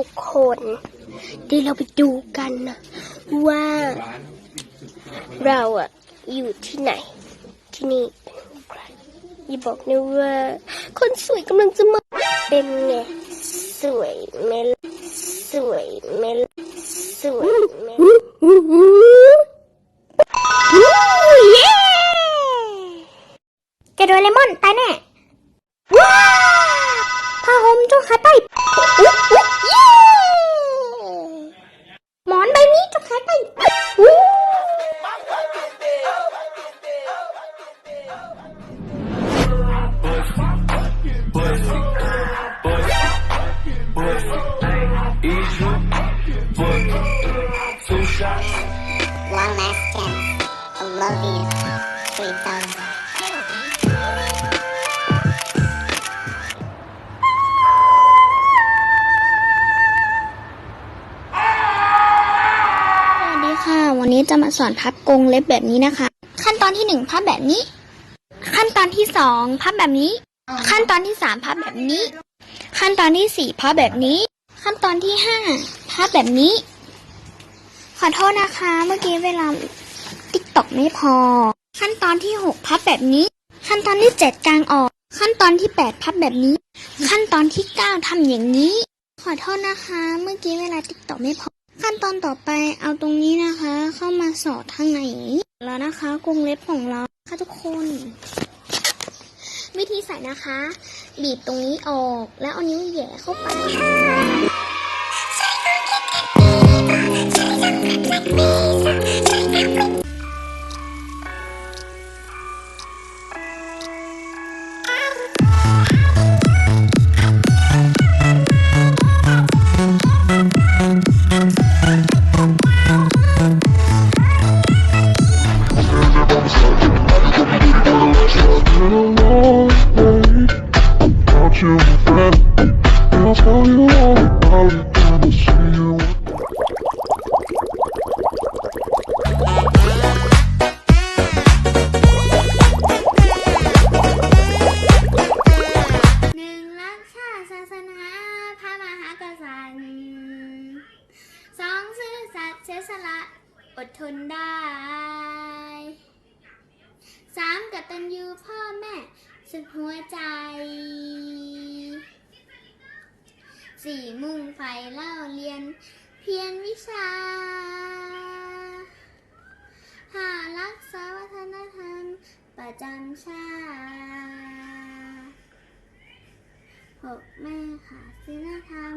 ทุกคนเดี๋ยวเราไปดูกันนะ ว่าเราอะอยู่ที่ไหน ที่นี่เป็นใครอย่าบอกนะว่า คนสวยกำลังจะมาเป็นไงสวยไหมลสวยไหมลสวยไหมลเย้แกโดเรมอนตายแน่ว้าวผ้าห่มจ้าขาใต้อุ๊ One last chance. I love you. Three thousand. สวัสดีค่ะวันนี้จะมาสอนพับกรงเล็บแบบนี้นะคะ ขั้นตอนที่หนึ่งพับแบบนี้ ขั้นตอนที่สองพับแบบนี้ ขั้นตอนที่สามพับแบบนี้ ขั้นตอนที่สี่พับแบบนี้ ขั้นตอนที่ห้าพับแบบนี้ ขอโทษนะคะ เมื่อกี้เวลาติ๊กตอกไม่พอ ขั้นตอนที่หกพับแบบนี้ ขั้นตอนที่เจ็ดกางออก ขั้นตอนที่แปดพับแบบนี้ ขั้นตอนที่เก้าทำอย่างนี้ ขอโทษนะคะ เมื่อกี้เวลาติ๊กตอกไม่พอ ขั้นตอนต่อไปเอาตรงนี้นะคะ เข้ามาสอดข้างในนี้แล้วนะคะกรงเล็บของเราค่ะทุกคน วิธีใส่นะคะ บีบตรงนี้ออกแล้วเอานิ้วแย่เข้าไป หนึ่งรักชาติศาสนาพระมหากษัตริย์สองซื่อสัตย์เสียสละอดทนได้สามกตัญญูพ่อแม่สุดหัวใจ สี่มุ่งไฟเล่าเรียน เพียรวิชาห้ารักษาวัฒนธรรมประจำชาติหกแม่ขาศีลธรรม